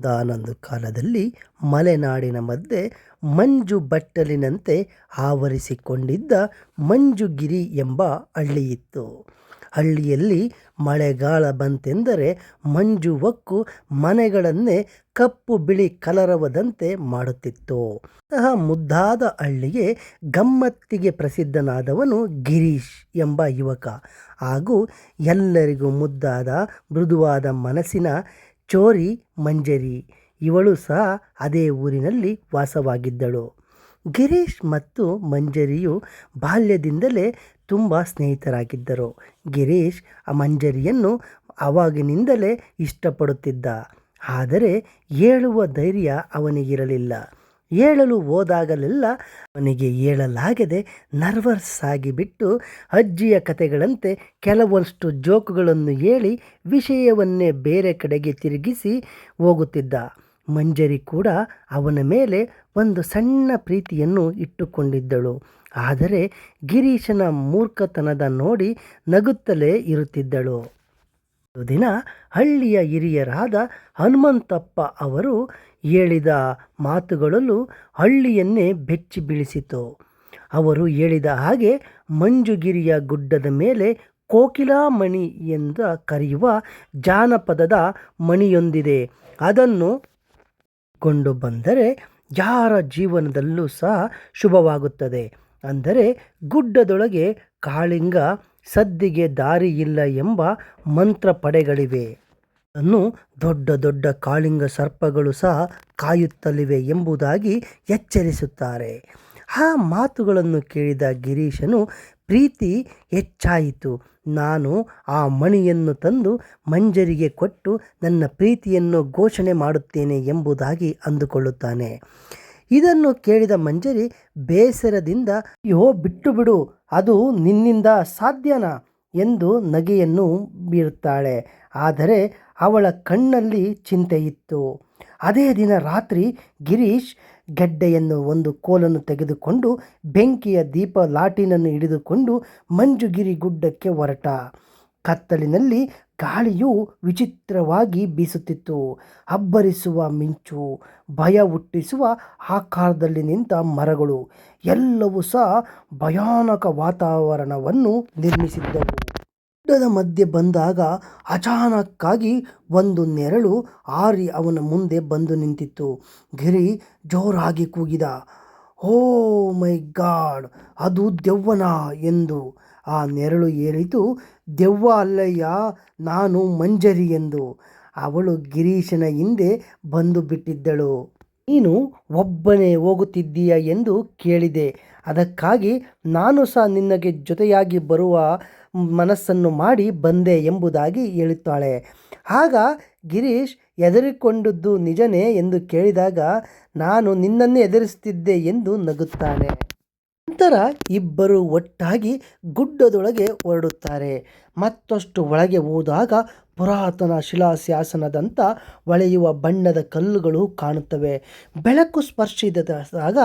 ಒಂದಾನೊಂದು ಕಾಲದಲ್ಲಿ ಮಲೆನಾಡಿನ ಮಧ್ಯೆ ಮಂಜು ಬಟ್ಟಲಿನಂತೆ ಆವರಿಸಿಕೊಂಡಿದ್ದ ಮಂಜುಗಿರಿ ಎಂಬ ಹಳ್ಳಿಯಿತ್ತು. ಹಳ್ಳಿಯಲ್ಲಿ ಮಳೆಗಾಲ ಬಂತೆಂದರೆ ಮಂಜು ಹೊಕ್ಕು ಮನೆಗಳನ್ನೇ ಕಪ್ಪು ಬಿಳಿ ಕಲರವದಂತೆ ಮಾಡುತ್ತಿತ್ತು. ಅಂತಹ ಮುದ್ದಾದ ಹಳ್ಳಿಗೆ ಗಮ್ಮತ್ತಿಗೆ ಪ್ರಸಿದ್ಧನಾದವನು ಗಿರೀಶ್ ಎಂಬ ಯುವಕ ಹಾಗೂ ಎಲ್ಲರಿಗೂ ಮುದ್ದಾದ ಮೃದುವಾದ ಮನಸ್ಸಿನ ಚೋರಿ ಮಂಜರಿ. ಇವಳು ಸಹ ಅದೇ ಊರಿನಲ್ಲಿ ವಾಸವಾಗಿದ್ದಳು. ಗಿರೀಶ್ ಮತ್ತು ಮಂಜರಿಯು ಬಾಲ್ಯದಿಂದಲೇ ತುಂಬ ಸ್ನೇಹಿತರಾಗಿದ್ದರು. ಗಿರೀಶ್ ಆ ಮಂಜರಿಯನ್ನು ಆವಾಗಿನಿಂದಲೇ ಇಷ್ಟಪಡುತ್ತಿದ್ದ. ಆದರೆ ಹೇಳುವ ಧೈರ್ಯ ಅವನಿಗಿರಲಿಲ್ಲ. ಹೇಳಲು ಹೋದಾಗಲೆಲ್ಲ ಅವನಿಗೆ ಹೇಳಲಾಗದೆ ನರ್ವಸ್ ಆಗಿಬಿಟ್ಟು ಅಜ್ಜಿಯ ಕತೆಗಳಂತೆ ಕೆಲವಷ್ಟು ಜೋಕುಗಳನ್ನು ಹೇಳಿ ವಿಷಯವನ್ನೇ ಬೇರೆ ಕಡೆಗೆ ತಿರುಗಿಸಿ ಹೋಗುತ್ತಿದ್ದ. ಮಂಜರಿ ಕೂಡ ಅವನ ಮೇಲೆ ಒಂದು ಸಣ್ಣ ಪ್ರೀತಿಯನ್ನು ಇಟ್ಟುಕೊಂಡಿದ್ದಳು. ಆದರೆ ಗಿರೀಶನ ಮೂರ್ಖತನದ ನೋಡಿ ನಗುತ್ತಲೇ ಇರುತ್ತಿದ್ದಳು. ದಿನ ಹಳ್ಳಿಯ ಹಿರಿಯರಾದ ಹನುಮಂತಪ್ಪ ಅವರು ಹೇಳಿದ ಮಾತುಗಳಲ್ಲೂ ಹಳ್ಳಿಯನ್ನೇ ಬೆಚ್ಚಿ ಬೀಳಿಸಿತು. ಅವರು ಹೇಳಿದ ಹಾಗೆ ಮಂಜುಗಿರಿಯ ಗುಡ್ಡದ ಮೇಲೆ ಕೋಕಿಲಾಮಣಿ ಎಂದು ಕರೆಯುವ ಜಾನಪದದ ಮಣಿಯೊಂದಿದೆ. ಅದನ್ನು ಕೊಂಡು ಬಂದರೆ ಯಾರ ಜೀವನದಲ್ಲೂ ಸಹ ಶುಭವಾಗುತ್ತದೆ. ಅಂದರೆ ಗುಡ್ಡದೊಳಗೆ ಕಾಳಿಂಗ ಸದ್ದಿಗೆ ದಾರಿಯಿಲ್ಲ ಎಂಬ ಮಂತ್ರ ಪಡೆಗಳಿವೆ. ಅನ್ನು ದೊಡ್ಡ ದೊಡ್ಡ ಕಾಳಿಂಗ ಸರ್ಪಗಳು ಸಹ ಕಾಯುತ್ತಲಿವೆ ಎಂಬುದಾಗಿ ಎಚ್ಚರಿಸುತ್ತಾರೆ. ಆ ಮಾತುಗಳನ್ನು ಕೇಳಿದ ಗಿರೀಶನು, ಪ್ರೀತಿ ಹೆಚ್ಚಾಯಿತು. ನಾನು ಆ ಮಣಿಯನ್ನು ತಂದು ಮಂಜರಿಗೆ ಕೊಟ್ಟು ನನ್ನ ಪ್ರೀತಿಯನ್ನು ಘೋಷಣೆ ಮಾಡುತ್ತೇನೆ ಎಂಬುದಾಗಿ ಅಂದುಕೊಳ್ಳುತ್ತಾನೆ. ಇದನ್ನು ಕೇಳಿದ ಮಂಜರಿ ಬೇಸರದಿಂದ ಅಯ್ಯೋ ಬಿಟ್ಟುಬಿಡು ಅದು ನಿನ್ನಿಂದ ಸಾಧ್ಯನಾ ಎಂದು ನಗೆಯನ್ನು ಬೀರುತ್ತಾಳೆ. ಆದರೆ ಅವಳ ಕಣ್ಣಲ್ಲಿ ಚಿಂತೆಯಿತ್ತು. ಅದೇ ದಿನ ರಾತ್ರಿ ಗಿರೀಶ್ ಗೆಡ್ಡೆಯನ್ನು ಒಂದು ಕೋಲನ್ನು ತೆಗೆದುಕೊಂಡು ಬೆಂಕಿಯ ದೀಪ ಲಾಟಿನನ್ನು ಹಿಡಿದುಕೊಂಡು ಮಂಜುಗಿರಿ ಗುಡ್ಡಕ್ಕೆ ಹೊರಟ. ಕತ್ತಲಿನಲ್ಲಿ ಗಾಳಿಯು ವಿಚಿತ್ರವಾಗಿ ಬೀಸುತ್ತಿತ್ತು. ಅಬ್ಬರಿಸುವ ಮಿಂಚು, ಭಯ ಹುಟ್ಟಿಸುವ ಆಕಾರದಲ್ಲಿ ನಿಂತ ಮರಗಳು ಎಲ್ಲವೂ ಸಹ ಭಯಾನಕ ವಾತಾವರಣವನ್ನು ನಿರ್ಮಿಸಿದ್ದವು. ಗುಡ್ಡದ ಮಧ್ಯೆ ಬಂದಾಗ ಅಚಾನಕ್ಕಾಗಿ ಒಂದು ನೆರಳು ಆರಿ ಅವನ ಮುಂದೆ ಬಂದು ನಿಂತಿತ್ತು ಗಿರಿ ಜೋರಾಗಿ ಕೂಗಿದ ಓ ಮೈ ಗಾಡ್, ಅದು ದೆವ್ವನ ಎಂದು. ಆ ನೆರಳು ಏರಿತು ದೆವ್ವ ಅಲ್ಲಯ್ಯ, ನಾನು ಮಂಜರಿ ಎಂದು. ಅವಳು ಗಿರೀಶನ ಹಿಂದೆ ಬಂದು ಬಿಟ್ಟಿದ್ದಳು. ನೀನು ಒಬ್ಬನೇ ಹೋಗುತ್ತಿದ್ದೀಯ ಎಂದು ಕೇಳಿದೆ. ಅದಕ್ಕಾಗಿ ನಾನು ಸಹ ನಿನ್ನಗೆ ಜೊತೆಯಾಗಿ ಬರುವ ಮನಸ್ಸನ್ನು ಮಾಡಿ ಬಂದೆ ಎಂಬುದಾಗಿ ಹೇಳುತ್ತಾಳೆ. ಆಗ ಗಿರೀಶ್ ಹೆದರಿಕೊಂಡದ್ದು ನಿಜನೇ ಎಂದು ಕೇಳಿದಾಗ, ನಾನು ನಿನ್ನನ್ನೇ ಎದುರಿಸ್ತಿದ್ದೆ ಎಂದು ನಗುತ್ತಾನೆ. ನಂತರ ಇಬ್ಬರು ಒಟ್ಟಾಗಿ ಗುಡ್ಡದೊಳಗೆ ಹೊರಡುತ್ತಾರೆ. ಮತ್ತಷ್ಟು ಒಳಗೆ ಹೋದಾಗ ಪುರಾತನ ಶಿಲಾಶಾಸನದಂಥ ಹೊಳೆಯುವ ಬಣ್ಣದ ಕಲ್ಲುಗಳು ಕಾಣುತ್ತವೆ. ಬೆಳಕು ಸ್ಪರ್ಶಿದಾಗ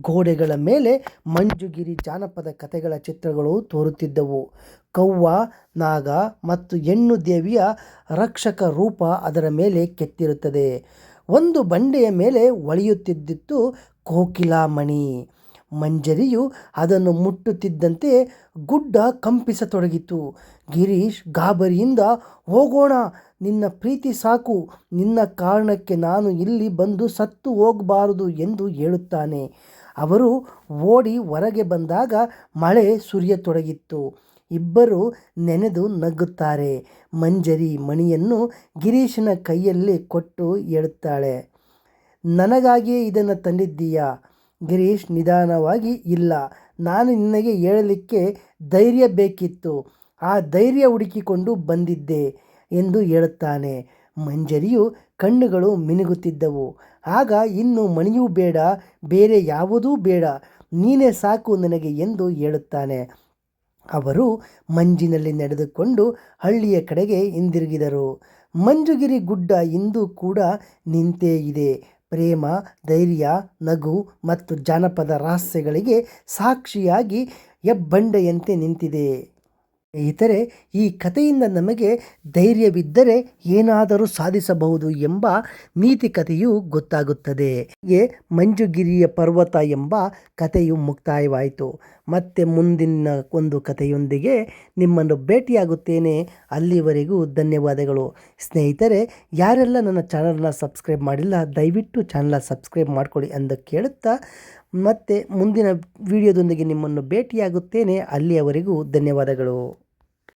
ಗೋಡೆಗಳ ಮೇಲೆ ಮಂಜುಗಿರಿ ಜಾನಪದ ಕಥೆಗಳ ಚಿತ್ರಗಳು ತೋರುತ್ತಿದ್ದವು. ಕವ್ವ, ನಾಗ ಮತ್ತು ಹೆಣ್ಣು ದೇವಿಯ ರಕ್ಷಕ ರೂಪ ಅದರ ಮೇಲೆ ಕೆತ್ತಿರುತ್ತದೆ. ಒಂದು ಬಂಡೆಯ ಮೇಲೆ ಹೊಳೆಯುತ್ತಿದ್ದಿತು ಕೋಕಿಲಮಣಿ. ಮಂಜರಿಯು ಅದನ್ನು ಮುಟ್ಟುತ್ತಿದ್ದಂತೆ ಗುಡ್ಡ ಕಂಪಿಸತೊಡಗಿತು. ಗಿರೀಶ್ ಗಾಬರಿಯಿಂದ, ಹೋಗೋಣ, ನಿನ್ನ ಪ್ರೀತಿ ಸಾಕು ನಿನ್ನ ಕಾರಣಕ್ಕೆ ನಾನು ಇಲ್ಲಿ ಬಂದು ಸತ್ತು ಹೋಗಬಾರದು ಎಂದು ಹೇಳುತ್ತಾನೆ. ಅವರು ಓಡಿ ಹೊರಗೆ ಬಂದಾಗ ಮಳೆ ಸುರಿಯತೊಡಗಿತ್ತು. ಇಬ್ಬರು ನೆನೆದು ನಗ್ಗುತ್ತಾರೆ ಮಂಜರಿ ಮಣಿಯನ್ನು ಗಿರೀಶನ ಕೈಯಲ್ಲಿ ಕೊಟ್ಟು ಹೇಳುತ್ತಾಳೆ ನನಗಾಗಿಯೇ ಇದನ್ನು ತಂದಿದ್ದೀಯಾ. ಗಿರೀಶ್ ನಿಧಾನವಾಗಿ, ಇಲ್ಲ, ನಾನು ನಿನಗೆ ಹೇಳಲಿಕ್ಕೆ ಧೈರ್ಯ ಬೇಕಿತ್ತು. ಆ ಧೈರ್ಯ ಹುಡುಕಿಕೊಂಡು ಬಂದಿದ್ದೆ ಎಂದು ಹೇಳುತ್ತಾನೆ. ಮಂಜರಿಯು ಕಣ್ಣುಗಳು ಮಿನುಗುತ್ತಿದ್ದವು. ಆಗ, ಇನ್ನು ಮಣಿಯೂ ಬೇಡ, ಬೇರೆ ಯಾವುದೂ ಬೇಡ, ನೀನೇ ಸಾಕು ನನಗೆ ಎಂದು ಹೇಳುತ್ತಾನೆ. ಅವರು ಮಂಜಿನಲ್ಲಿ ನಡೆದುಕೊಂಡು ಹಳ್ಳಿಯ ಕಡೆಗೆ ಹಿಂದಿರುಗಿದರು. ಮಂಜುಗಿರಿ ಗುಡ್ಡ ಇಂದು ಕೂಡ ನಿಂತೇ ಇದೆ. ಪ್ರೇಮ, ಧೈರ್ಯ, ನಗು ಮತ್ತು ಜಾನಪದ ರಹಸ್ಯಗಳಿಗೆ ಸಾಕ್ಷಿಯಾಗಿ ಹೆಬ್ಬಂಡೆಯಂತೆ ನಿಂತಿದೆ. ಸ್ನೇಹಿತರೆ, ಈ ಕಥೆಯಿಂದ ನಮಗೆ ಧೈರ್ಯವಿದ್ದರೆ ಏನಾದರೂ ಸಾಧಿಸಬಹುದು ಎಂಬ ನೀತಿ ಕಥೆಯು ಗೊತ್ತಾಗುತ್ತದೆ. ಹೀಗೆ ಮಂಜುಗಿರಿಯ ಪರ್ವತ ಎಂಬ ಕಥೆಯು ಮುಕ್ತಾಯವಾಯಿತು. ಮತ್ತೆ ಮುಂದಿನ ಒಂದು ಕಥೆಯೊಂದಿಗೆ ನಿಮ್ಮನ್ನು ಭೇಟಿಯಾಗುತ್ತೇನೆ. ಅಲ್ಲಿವರೆಗೂ ಧನ್ಯವಾದಗಳು. ಸ್ನೇಹಿತರೆ, ಯಾರೆಲ್ಲ ನನ್ನ ಚಾನಲ್ನ ಸಬ್ಸ್ಕ್ರೈಬ್ ಮಾಡಿಲ್ಲ, ದಯವಿಟ್ಟು ಚಾನಲ್ನ ಸಬ್ಸ್ಕ್ರೈಬ್ ಮಾಡಿಕೊಳ್ಳಿ ಎಂದು ಕೇಳುತ್ತಾ, ಮತ್ತೆ ಮುಂದಿನ ವಿಡಿಯೋದೊಂದಿಗೆ ನಿಮ್ಮನ್ನು ಭೇಟಿಯಾಗುತ್ತೇನೆ. ಅಲ್ಲಿಯವರೆಗೂ ಧನ್ಯವಾದಗಳು.